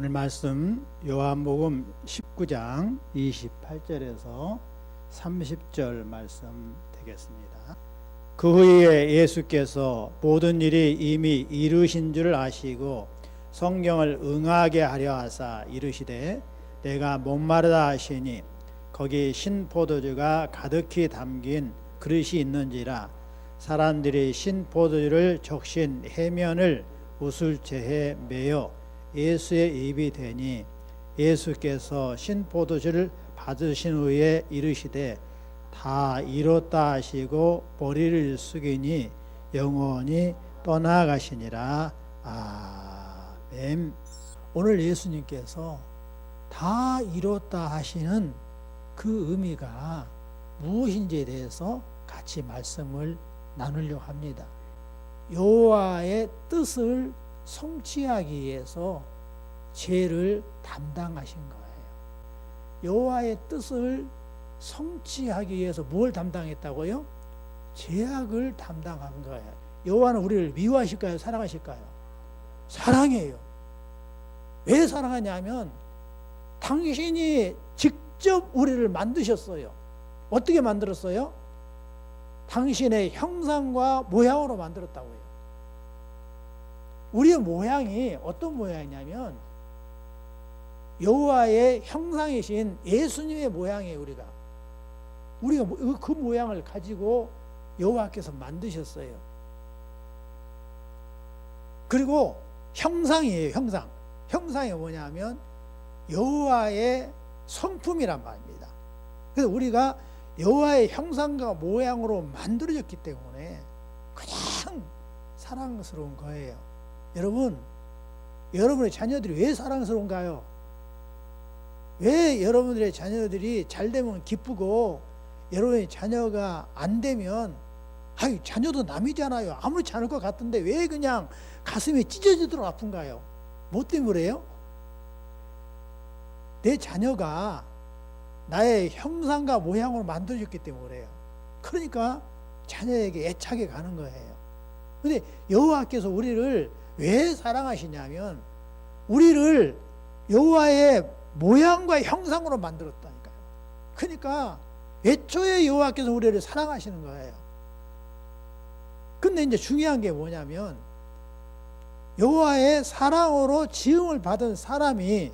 오늘 말씀 요한복음 19장 28절에서 30절 말씀 되겠습니다. 그 후에 예수께서 모든 일이 이미 이루신 줄 아시고 성경을 응하게 하려 하사 이르시되 내가 목마르다 하시니 거기 신포도주가 가득히 담긴 그릇이 있는지라 사람들이 신포도주를 적신 해면을 우술채에 매어 예수의 입이 되니 예수께서 신포도주를 받으신 후에 이르시되 다 이뤘다 하시고 머리를 숙이니 영원히 떠나가시니라 아멘. 오늘 예수님께서 다 이뤘다 하시는 그 의미가 무엇인지에 대해서 같이 말씀을 나누려고 합니다. 여호와의 뜻을 성취하기 위해서 죄를 담당하신 거예요. 여호와의 뜻을 성취하기 위해서 뭘 담당했다고요? 죄악을 담당한 거예요. 여호와는 우리를 미워하실까요? 사랑하실까요? 사랑해요. 왜 사랑하냐면 당신이 직접 우리를 만드셨어요. 어떻게 만들었어요? 당신의 형상과 모양으로 만들었다고요. 우리의 모양이 어떤 모양이냐면 여호와의 형상이신 예수님의 모양이에요, 우리가. 우리가 그 모양을 가지고 여호와께서 만드셨어요. 그리고 형상이에요, 형상. 형상이 뭐냐면 여호와의 성품이란 말입니다. 그래서 우리가 여호와의 형상과 모양으로 만들어졌기 때문에 그냥 사랑스러운 거예요. 여러분, 여러분의 자녀들이 왜 사랑스러운가요? 왜 여러분들의 자녀들이 잘 되면 기쁘고 여러분의 자녀가 안 되면 아유 자녀도 남이잖아요. 아무렇지 않을 것 같은데 왜 그냥 가슴이 찢어지도록 아픈가요? 뭐 때문에요? 내 자녀가 나의 형상과 모양으로 만들어졌기 때문에 그래요. 그러니까 자녀에게 애착이 가는 거예요. 근데 여호와께서 우리를 왜 사랑하시냐면 우리를 여호와의 모양과 형상으로 만들었다니까요. 그러니까 애초에 여호와께서 우리를 사랑하시는 거예요. 근데 이제 중요한 게 뭐냐면 여호와의 사랑으로 지음을 받은 사람이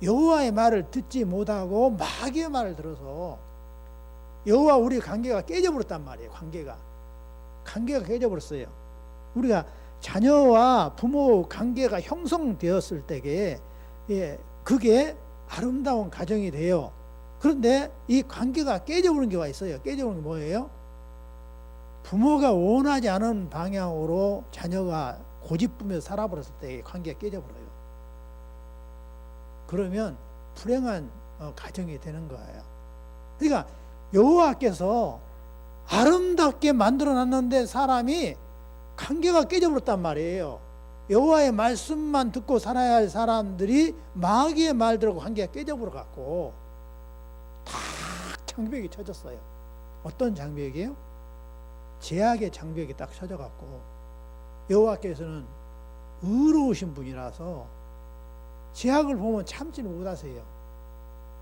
여호와의 말을 듣지 못하고 마귀의 말을 들어서 여호와 우리 관계가 깨져버렸단 말이에요. 관계가 관계가 깨져버렸어요. 우리가 자녀와 부모 관계가 형성되었을 때에 예, 그게 아름다운 가정이 돼요. 그런데 이 관계가 깨져버리는 경우가 있어요. 깨져버리는 게 뭐예요? 부모가 원하지 않은 방향으로 자녀가 고집부면서 살아버렸을 때 관계가 깨져버려요. 그러면 불행한 어, 가정이 되는 거예요. 그러니까 여호와께서 아름답게 만들어 놨는데 사람이 관계가 깨져버렸단 말이에요. 여호와의 말씀만 듣고 살아야 할 사람들이 마귀의 말들하고 관계가 깨져버려 갖고 다 장벽이 쳐졌어요. 어떤 장벽이에요? 제약의 장벽이 딱 쳐져 갖고 여호와께서는 의로우신 분이라서 제약을 보면 참지는 못하세요.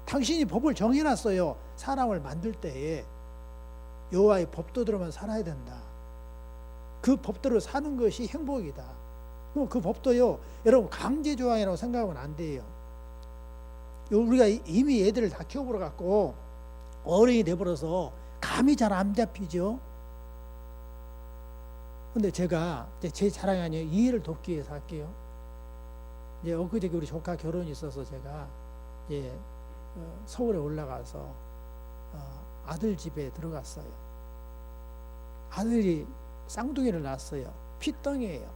당신이 법을 정해놨어요. 사람을 만들 때에 여호와의 법도대로만 살아야 된다. 그 법대로 사는 것이 행복이다. 그 법도요, 여러분 강제 조항이라고 생각하면 안 돼요. 우리가 이미 애들을 다 키워버려 갖고 어른이 돼버려서 감이 잘 안 잡히죠. 근데 제가 제 자랑이 아니에요. 이 일을 돕기 위해서 할게요. 이제 엊그저께 우리 조카 결혼이 있어서 제가 어, 서울에 올라가서 어, 아들 집에 들어갔어요. 아들이 쌍둥이를 낳았어요. 피덩이에요.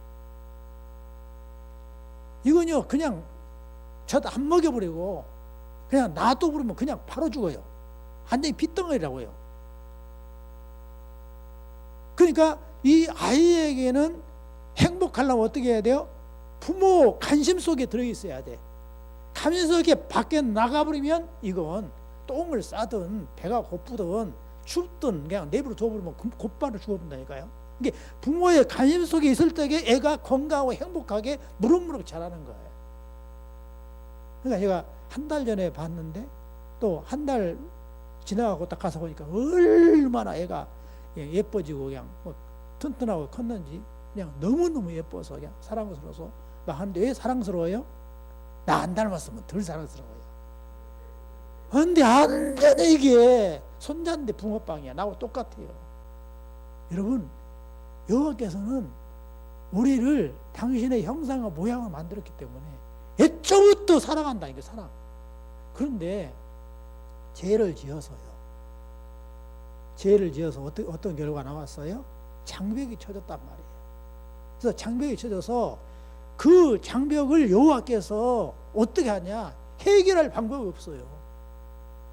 이건요, 그냥 저도 안 먹여버리고 그냥 놔둬 버리면 그냥 바로 죽어요. 완전히 피덩이라고요. 그러니까 이 아이에게는 행복하려면 어떻게 해야 돼요? 부모 관심 속에 들어 있어야 돼. 관심 속에 밖에 나가버리면 이건 똥을 싸든 배가 고프든 춥든 그냥 내버려 둬버리면 곧바로 죽어본다니까요. 이게 부모의 관심 속에 있을 때에 애가 건강하고 행복하게 무럭무럭 자라는 거예요. 그러니까 제가 한 달 전에 봤는데 또 한 달 지나가고 딱 가서 보니까 얼마나 애가 예, 예뻐지고 그냥 뭐 튼튼하고 컸는지 그냥 너무너무 예뻐서 그냥 사랑스러워서 막 하는데 왜 사랑스러워요? 나 안 닮았으면 덜 사랑스러워요. 근데 완전히 이게 손자인데 붕어빵이야. 나하고 똑같아요. 여러분, 여호와께서는 우리를 당신의 형상과 모양을 만들었기 때문에 애초부터 사랑한다. 이게 사랑. 그런데 죄를 지어서요. 죄를 지어서 어떤, 어떤 결과가 나왔어요? 장벽이 쳐졌단 말이에요. 그래서 장벽이 쳐져서 그 장벽을 여호와께서 어떻게 하냐? 해결할 방법이 없어요.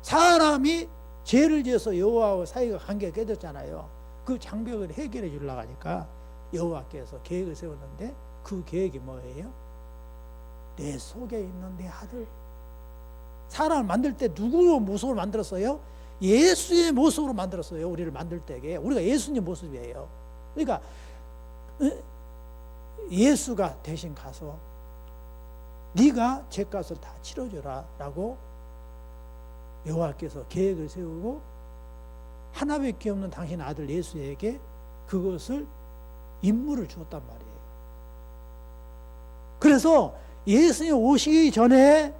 사람이 죄를 지어서 여호와와 사이가 관계가 깨졌잖아요. 그 장벽을 해결해 주려고 하니까 여호와께서 계획을 세웠는데 그 계획이 뭐예요? 내 속에 있는 내 아들. 사람을 만들 때 누구 모습으로 만들었어요? 예수의 모습으로 만들었어요. 우리를 만들 때에 우리가 예수님 모습이에요. 그러니까 어? 예수가 대신 가서 네가 죄값을 다 치러줘라라고 여호와께서 계획을 세우고 하나밖에 없는 당신 아들 예수에게 그것을 임무를 주었단 말이에요. 그래서 예수님 오시기 전에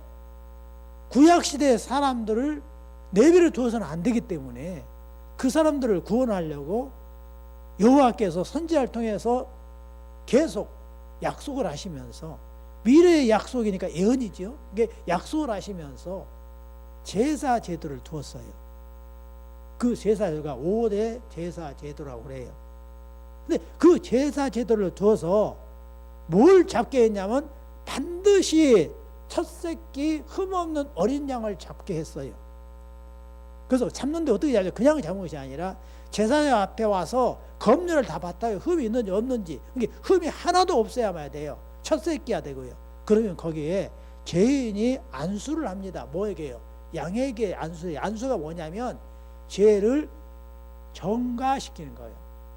구약 시대의 사람들을 내비를 두어서는 안 되기 때문에 그 사람들을 구원하려고 여호와께서 선지자를 통해서 계속 약속을 하시면서 미래의 약속이니까 예언이죠. 이게 약속을 하시면서 제사 제도를 두었어요. 그 제사 제도가 5대 제사 제도라고 그래요. 근데 그 제사 제도를 두어서 뭘 잡게 했냐면 반드시 첫 새끼 흠없는 어린 양을 잡게 했어요. 그래서 잡는데 어떻게 잡죠? 그냥 잡는 것이 아니라 제사장 앞에 와서 검열을 다 봤다요. 흠이 있는지 없는지. 이게 흠이 하나도 없어야만 돼요. 첫 새끼야 되고요. 그러면 거기에 죄인이 안수를 합니다. 뭐에게요? 양에게 안수해요. 안수가 뭐냐면 죄를 정가시키는 거예요.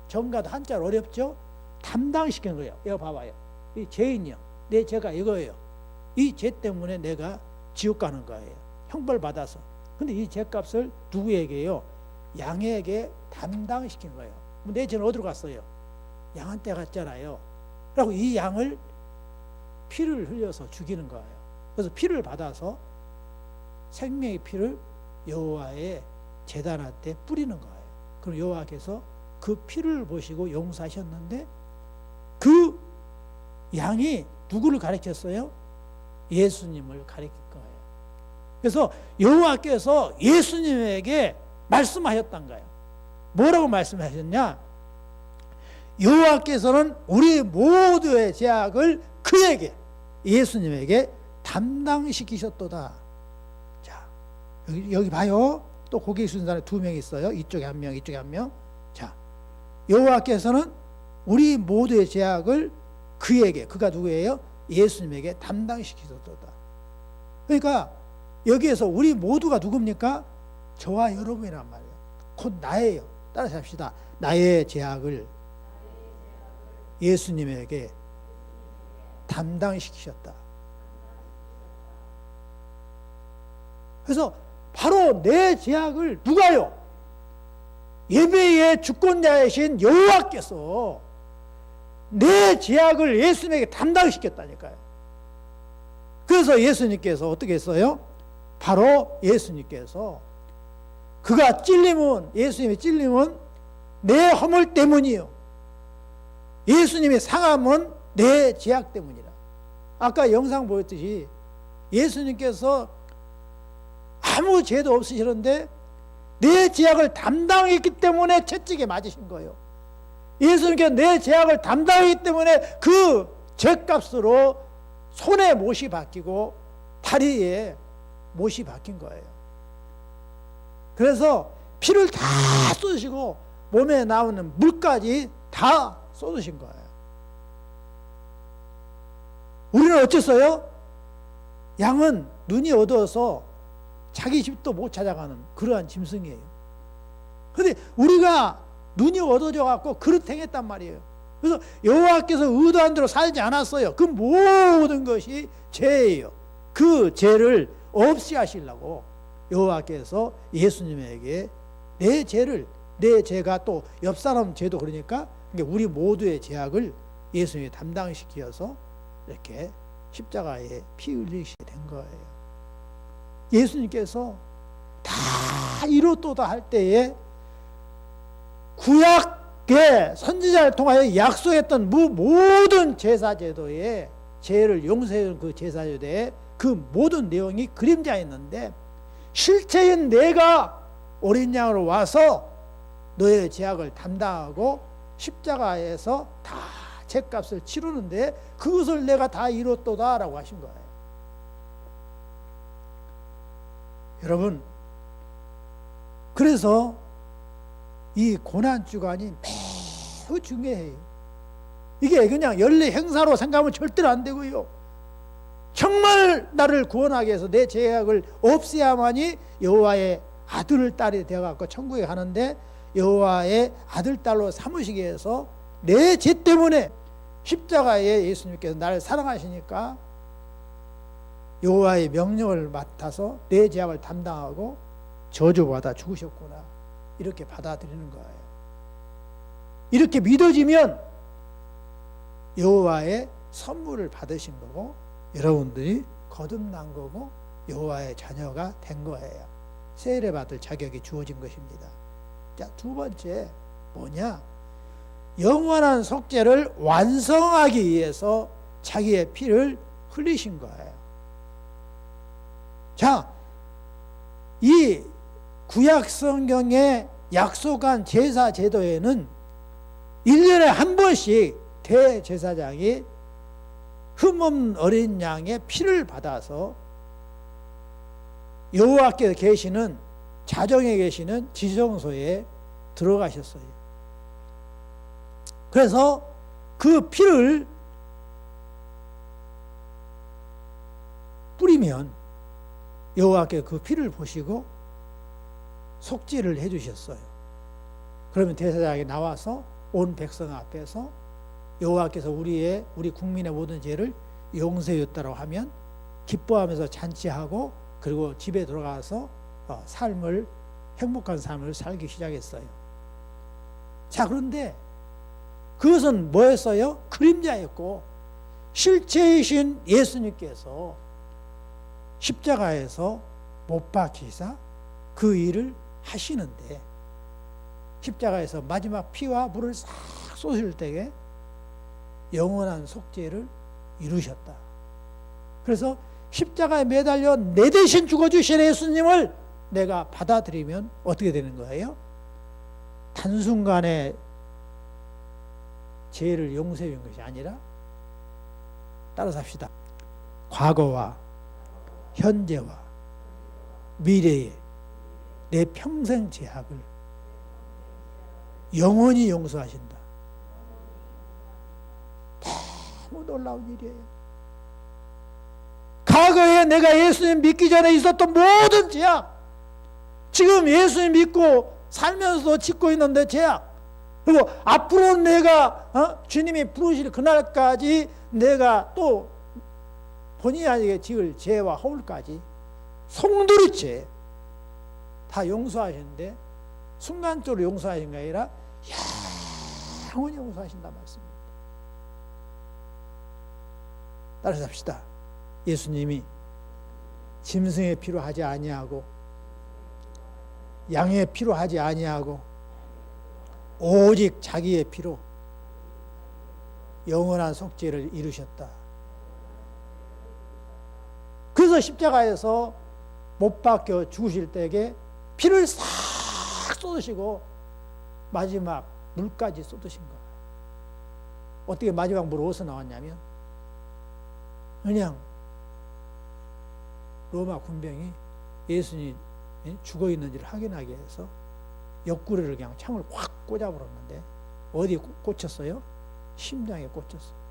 정가도 한자로 어렵죠? 담당시키는 거예요. 이거 봐봐요. 이 죄인이요. 내 죄가 이거예요. 이 죄 때문에 내가 지옥 가는 거예요. 형벌 받아서. 근데 이 죄값을 누구에게요? 양에게 담당시킨 거예요. 내 죄는 어디로 갔어요? 양한테 갔잖아요. 그리고 이 양을 피를 흘려서 죽이는 거예요. 그래서 피를 받아서 생명의 피를 여호와의 제단한테 뿌리는 거예요. 그럼 여호와께서 그 피를 보시고 용서하셨는데 그 양이 누구를 가리켰어요? 예수님을 가리킨 거예요. 그래서 여호와께서 예수님에게 말씀하셨던 거예요. 뭐라고 말씀하셨냐? 여호와께서는 우리 모두의 죄악을 그에게 예수님에게 담당시키셨도다. 자, 여기, 여기 봐요. 또 고개 숙인 사람 두명 있어요. 이쪽에 한 명, 이쪽에 한 명. 자, 여호와께서는 우리 모두의 죄악을 그에게, 그가 누구예요? 예수님에게 담당시키셨도다. 그러니까 여기에서 우리 모두가 누굽니까? 저와 여러분이란 말이에요. 곧 나예요. 따라서 합시다. 나의 죄악을 예수님에게 담당시키셨다. 그래서 바로 내 죄악을 누가요? 예배의 주권자이신 여호와께서 내 죄악을 예수님에게 담당시켰다니까요. 그래서 예수님께서 어떻게 했어요? 바로 예수님께서 그가 찔림은 예수님의 찔림은 내 허물 때문이요. 예수님의 상함은 내 죄악 때문이라. 아까 영상 보였듯이 예수님께서 아무 죄도 없으시는데 내 죄악을 담당했기 때문에 채찍에 맞으신 거예요. 예수님께서 내 죄악을 담당했기 때문에 그 죄값으로 손에 못이 바뀌고 다리에 못이 바뀐 거예요. 그래서 피를 다 쏟으시고 몸에 나오는 물까지 다 쏟으신 거예요. 우리는 어쨌어요? 양은 눈이 어두워서 자기 집도 못 찾아가는 그러한 짐승이에요. 근데 우리가 눈이 어두워져 갖고 그릇 행했단 말이에요. 그래서 여호와께서 의도한 대로 살지 않았어요. 그 모든 것이 죄예요. 그 죄를 없이 하시려고 여호와께서 예수님에게 내 죄를 내 죄가 또 옆 사람 죄도 그러니까 우리 모두의 죄악을 예수님이 담당시키어서 이렇게 십자가에 피 흘리시게 된 거예요. 예수님께서 다 이루었도다 할 때에 구약의 선지자를 통하여 약속했던 무- 모든 제사 제도에 죄를 용서해준 그 제사 제도에 그 모든 내용이 그림자였는데 실체인 내가 어린 양으로 와서 너의 죄악을 담당하고 십자가에서 다 죄값을 치르는데 그것을 내가 다 이뤘도다 라고 하신 거예요. 여러분 그래서 이 고난 주간이 매우 중요해요. 이게 그냥 연례 행사로 생각하면 절대로 안 되고요. 정말 나를 구원하기 위해서 내 죄악을 없애야만이 여호와의 아들 딸이 되어 갖고 천국에 가는데 여호와의 아들 딸로 삼으시기 위해서 내 죄 때문에 십자가에 예수님께서 나를 사랑하시니까 여호와의 명령을 맡아서 내 죄악을 담당하고 저주받아 죽으셨구나 이렇게 받아들이는 거예요. 이렇게 믿어지면 여호와의 선물을 받으신 거고 여러분들이 거듭난 거고 여호와의 자녀가 된 거예요. 세례 받을 자격이 주어진 것입니다. 자, 두 번째 뭐냐? 영원한 속죄를 완성하기 위해서 자기의 피를 흘리신 거예요. 자, 이 구약 성경에 약속한 제사 제도에는 1년에 한 번씩 대제사장이 흠없는 어린 양의 피를 받아서 여호와께서 계시는 자정에 계시는 지정소에 들어가셨어요. 그래서 그 피를 뿌리면 여호와께 그 피를 보시고 속죄를 해주셨어요. 그러면 대사장이 나와서 온 백성 앞에서 여호와께서 우리의 우리 국민의 모든 죄를 용서했다고 하면 기뻐하면서 잔치하고 그리고 집에 들어가서 어, 삶을 행복한 삶을 살기 시작했어요. 자 그런데 그것은 뭐였어요? 그림자였고 실체이신 예수님께서 십자가에서 못 박히사 그 일을 하시는데 십자가에서 마지막 피와 물을 싹 쏟으실 때에 영원한 속죄를 이루셨다. 그래서 십자가에 매달려 내 대신 죽어주신 예수님을 내가 받아들이면 어떻게 되는 거예요? 단순간에 죄를 용서해 준 것이 아니라 따라서 합시다. 과거와 현재와 미래의 내 평생 죄악을 영원히 용서하신다. 너무 놀라운 일이에요. 과거에 내가 예수님 믿기 전에 있었던 모든 죄악, 지금 예수님 믿고 살면서도 짓고 있는데 죄악, 그리고 앞으로 내가 어? 주님이 부르실 그날까지 내가 또 본의 아니게 지을 죄와 허물까지 송두리째 다 용서하시는데 순간적으로 용서하신 게 아니라 영원히 용서하신다 말씀입니다. 따라서 합시다. 예수님이 짐승의 피로 하지 아니하고 양의 피로 하지 아니하고 오직 자기의 피로 영원한 속죄를 이루셨다. 그래서 십자가에서 못 박혀 죽으실 때에 피를 싹 쏟으시고 마지막 물까지 쏟으신 거예요. 어떻게 마지막 물 어디서 나왔냐면 그냥 로마 군병이 예수님이 죽어 있는지를 확인하기 위해서 옆구리를 그냥 창을 확 꽂아버렸는데 어디에 꽂- 꽂혔어요? 심장에 꽂혔어요.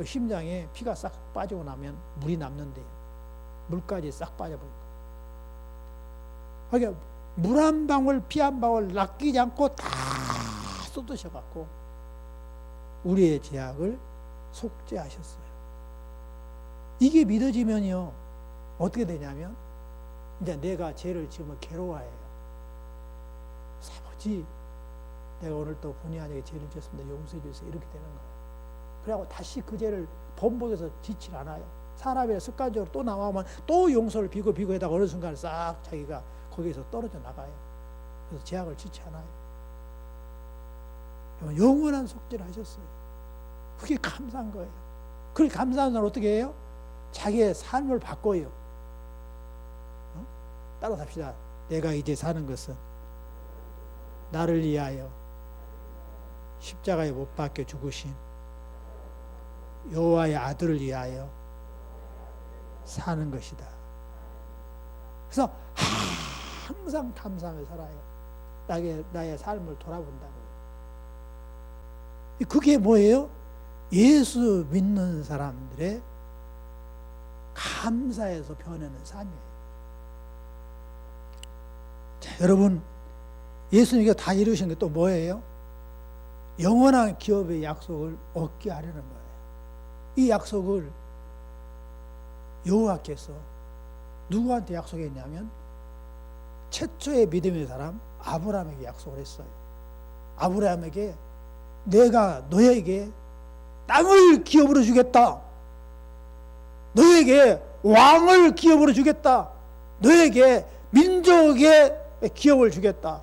그 심장에 피가 싹 빠지고 나면 물이 남는데요. 물까지 싹 빠져버린 거예요. 그러니까 물 한 방울, 피 한 방울 낚이지 않고 다 쏟으셔갖고 우리의 죄악을 속죄하셨어요. 이게 믿어지면요 어떻게 되냐면 이제 내가 죄를 지으면 괴로워해요. 아버지, 내가 오늘 또 본의 아니게 죄를 지었습니다. 용서해 주세요. 이렇게 되는 거예요. 그래고 다시 그 죄를 번복해서 지질 않아요. 사람의 습관적으로 또 나오면 또 용서를 비고 비고 하다가 어느 순간 싹 자기가 거기서 떨어져 나가요. 그래서 제약을 지지 않아요. 영원한 속죄를 하셨어요. 그게 감사한 거예요. 그걸 감사한 사람 어떻게 해요? 자기의 삶을 바꿔요. 어? 따라 삽시다. 내가 이제 사는 것은 나를 위하여 십자가에 못 박혀 죽으신 여호와의 아들을 위하여 사는 것이다. 그래서 항상 감사하며 살아요. 나의, 나의 삶을 돌아본다고요. 그게 뭐예요? 예수 믿는 사람들의 감사에서 변하는 삶이에요. 자, 여러분, 예수님께서 다 이루신 게 또 뭐예요? 영원한 기업의 약속을 얻게 하려는 거예요. 이 약속을 여호와께서 누구한테 약속했냐면 최초의 믿음의 사람 아브라함에게 약속을 했어요. 아브라함에게 내가 너에게 땅을 기업으로 주겠다. 너에게 왕을 기업으로 주겠다. 너에게 민족의 기업을 주겠다.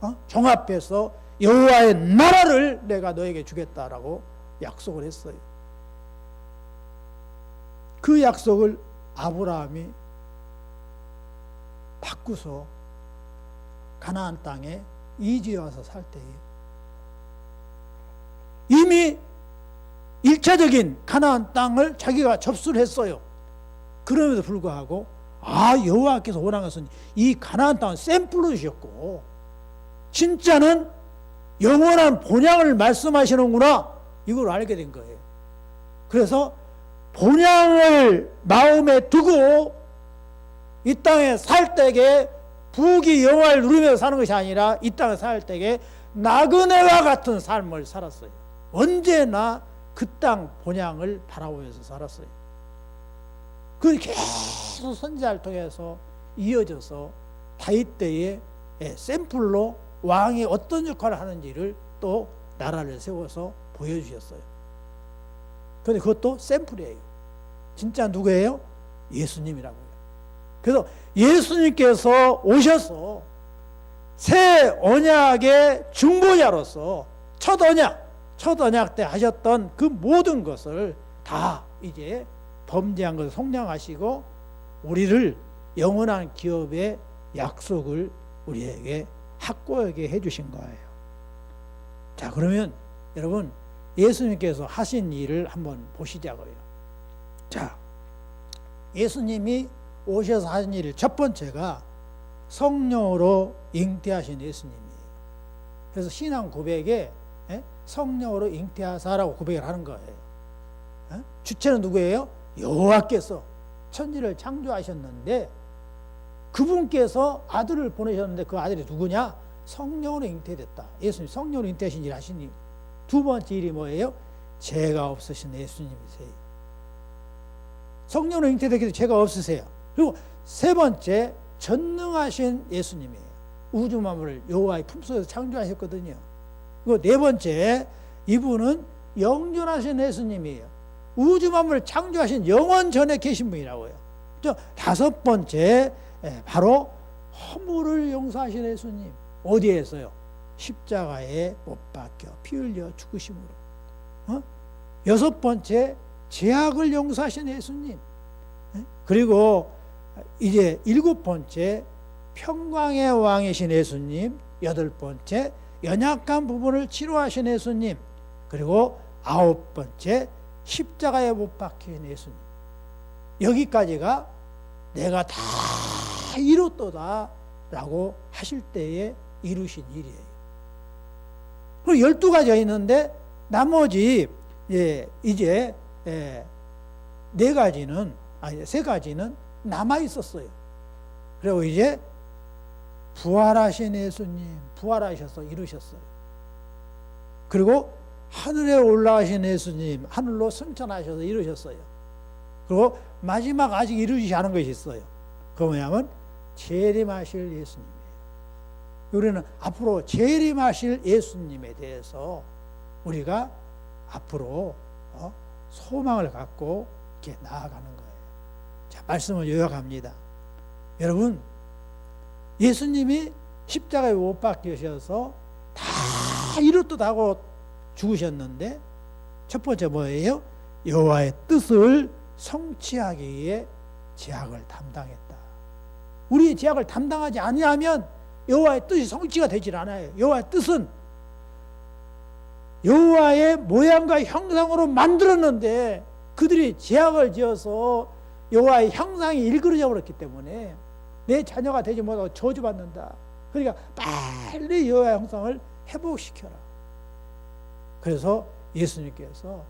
어? 종합해서 여호와의 나라를 내가 너에게 주겠다라고 약속을 했어요. 그 약속을 아브라함이 바꾸서 가나안 땅에 이주해 와서 살 때에 이미 일차적인 가나안 땅을 자기가 접수를 했어요. 그럼에도 불구하고 아 여호와께서 원한 것은 이 가나안 땅은 샘플로 주셨고 진짜는 영원한 본향을 말씀하시는구나 이걸 알게 된 거예요. 그래서 본향을 마음에 두고 이 땅에 살 때에 부귀 영화를 누리면서 사는 것이 아니라 이 땅에 살 때에 나그네와 같은 삶을 살았어요. 언제나 그 땅 본향을 바라보면서 살았어요. 그 계속 선지자를 통해서 이어져서 다윗 때의 샘플로 왕이 어떤 역할을 하는지를 또 나라를 세워서 보여주셨어요. 그런데 그것도 샘플이에요. 진짜 누구예요? 예수님이라고요. 그래서 예수님께서 오셔서 새 언약의 중보자로서 첫 언약, 첫 언약 때 하셨던 그 모든 것을 다 이제 범죄한 것을 속량하시고 우리를 영원한 기업의 약속을 우리에게 확고하게 해주신 거예요. 자, 그러면 여러분 예수님께서 하신 일을 한번 보시자고요. 자, 예수님이 오셔서 하신 일 첫 번째가 성령으로 잉태하신 예수님이에요. 그래서 신앙 고백에 예? 성령으로 잉태하사라고 고백을 하는 거예요. 예? 주체는 누구예요? 여호와께서 천지를 창조하셨는데 그분께서 아들을 보내셨는데 그 아들이 누구냐? 성령으로 잉태됐다. 예수님 성령으로 잉태하신 일 하시니 두 번째 일이 뭐예요? 죄가 없으신 예수님이세요. 성령으로 잉태되기도 죄가 없으세요. 그리고 세 번째 전능하신 예수님이에요. 우주 만물을 여호와의 품속에서 창조하셨거든요. 그리고 네 번째 이분은 영존하신 예수님이에요. 우주 만물을 창조하신 영원 전에 계신 분이라고요. 저 다섯 번째 예, 바로 허물을 용서하신 예수님. 어디에서요? 십자가에 못 박혀 피 흘려 죽으심으로. 어? 여섯 번째 죄악을 용서하신 예수님. 예? 그리고 이제 일곱 번째 평강의 왕이신 예수님. 여덟 번째 연약한 부분을 치료하신 예수님. 그리고 아홉 번째 십자가에 못 박힌 예수님. 여기까지가 내가 다 이뤘도다 라고 하실 때에 이루신 일이에요. 그리고 열두 가지가 있는데 나머지 예, 이제 예, 네 가지는 아니 세 가지는 남아 있었어요. 그리고 이제 부활하신 예수님 부활하셔서 이루셨어요. 그리고 하늘에 올라가신 예수님 하늘로 승천하셔서 이루셨어요. 그리고 마지막 아직 이루지 않은 것이 있어요. 그 뭐냐면 재림하실 예수님이에요. 우리는 앞으로 재림하실 예수님에 대해서 우리가 앞으로 어, 소망을 갖고 이렇게 나아가는 거예요. 자, 말씀을 요약합니다. 여러분, 예수님이 십자가에 못 박히셔서 다 이렇듯 하고 죽으셨는데 첫 번째 뭐예요? 여호와의 뜻을 성취하기 위해 제약을 담당했다. 우리의 제약을 담당하지 아니하면 여호와의 뜻이 성취가 되질 않아요. 여호와의 뜻은 여호와의 모양과 형상으로 만들었는데 그들이 제약을 지어서 여호와의 형상이 일그러져 버렸기 때문에 내 자녀가 되지 못하고 저주받는다. 그러니까 빨리 여호와의 형상을 회복시켜라. 그래서 예수님께서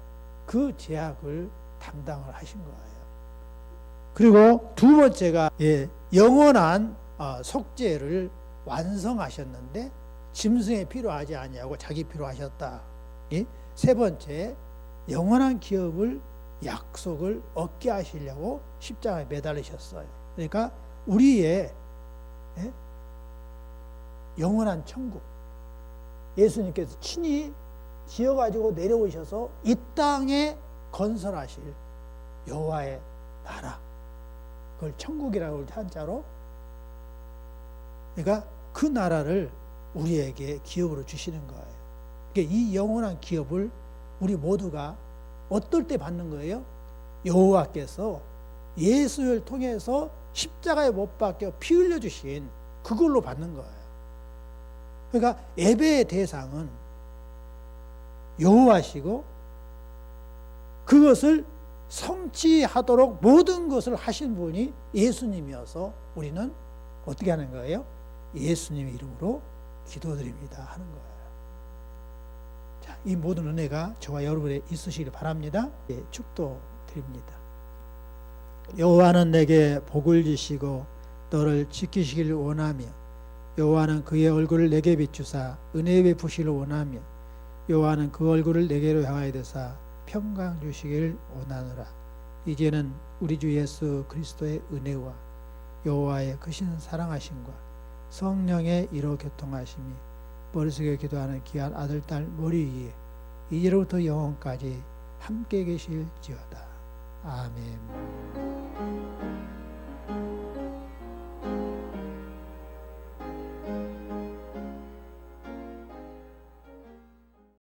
그 제약을 담당을 하신 거예요. 그리고 두 번째가 예, 영원한 어, 속죄를 완성하셨는데 짐승의 필요하지 아니하고 자기 필요하셨다. 예? 세 번째 영원한 기업을 약속을 얻게 하시려고 십자가에 매달리셨어요. 그러니까 우리의 예? 영원한 천국 예수님께서 친히 지어가지고 내려오셔서 이 땅에 건설하실 여호와의 나라 그걸 천국이라고 할 한자로 그러니까 그 나라를 우리에게 기업으로 주시는 거예요. 이 영원한 기업을 우리 모두가 어떨 때 받는 거예요? 여호와께서 예수를 통해서 십자가에 못 박혀 피 흘려 주신 그걸로 받는 거예요. 그러니까 예배의 대상은 여호와시고 그것을 성취하도록 모든 것을 하신 분이 예수님이어서 우리는 어떻게 하는 거예요? 예수님 이름으로 기도드립니다 하는 거예요. 자, 이 모든 은혜가 저와 여러분에 있으시길 바랍니다. 예, 축도 드립니다. 여호와는 내게 복을 주시고 너를 지키시길 원하며 여호와는 그의 얼굴을 내게 비추사 은혜 베푸시를 원하며 여호와는 그 얼굴을 내게로 향하여 되사 평강 주시길 원하노라. 이제는 우리 주 예수 그리스도의 은혜와 여호와의 크신 사랑하심과 성령의 이로 교통하심이 머릿속에 기도하는 귀한 아들, 딸, 머리 위에 이제로부터 영원까지 함께 계실지어다. 아멘.